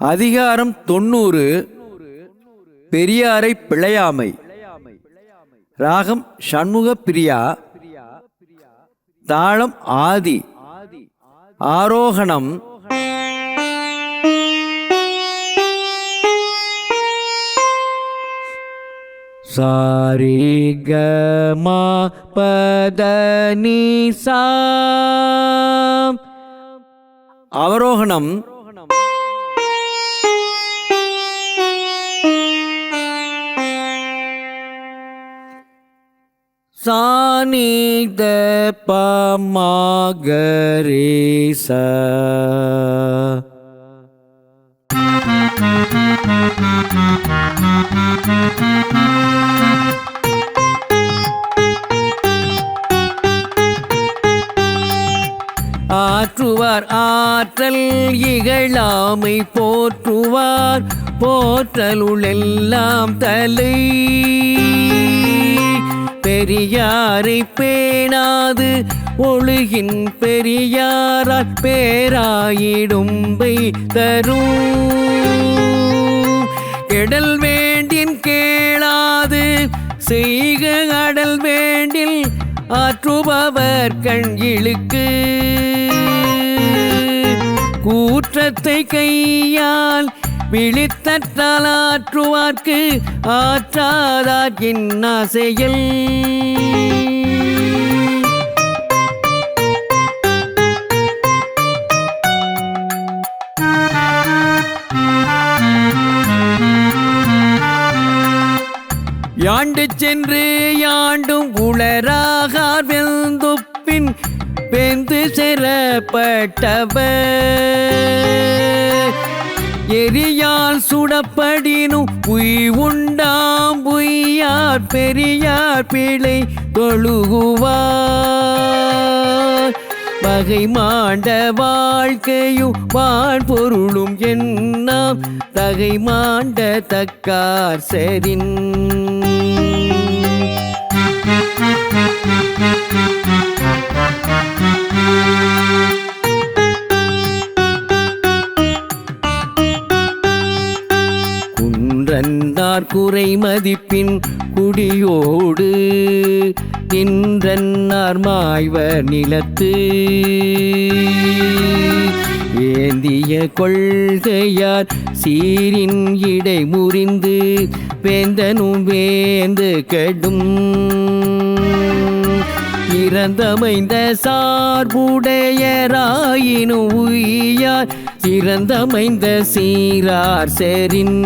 அதிகாரம் தொண்ணூறு. பெரியாரை பிழையாமை. ராகம் சண்முக பிரியா தாளம் ஆதி. ஆரோகணம். சாரி கமா பதனி சாம் அவரோகணம். சாணித பமாகரேச ஆற்றுவார் ஆற்றல் இகழாமை போற்றுவார் போற்றலுள் எல்லாம் தலை. பெரியாரை பேணாது ஒழுகின் பெரியாரால் பேராயிடும்பை தரும். கெடல் வேண்டின் கேளாது செய்க அடல் வேண்டில் ஆற்றுபவர் கண் இழுக்கு கூற்றத்தை கையால் விழித்தற்றால் ஆற்றுவார்க்கு ஆற்றாதார் இன்னா செயல் யாண்டு சென்று யாண்டும் உளராகார் வெந்துப்பின் வெந்து சிறப்பட்டவர். எரியால் சுடப்படினும் உய் உண்டாம் உய்யார் பெரியார் பிழை தொழுகுவார். பகை மாண்ட வாழ்க்கையும் வாழ்பொருளும் என்னாம். தகை மாண்ட தக்கார் சரின் குன்றன்னார் குறை மதிப்பின் குடியோடு நின்றன்னார் மாய்வர் நிலத்து. ஏந்திய கொள்கையார் சீரின் இடை முறிந்து வேந்தனும் வேந்து கெடும். இறந்தமைந்த சார்புடையராயினும் உய்யார் இறந்தமைந்த சீரார் செரின்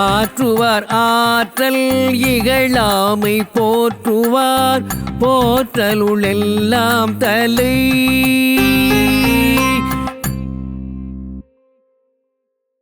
ஆற்றுவார் ஆற்றல் இகழாமை போற்றுவார். போற்றலுள் எல்லாம் தலை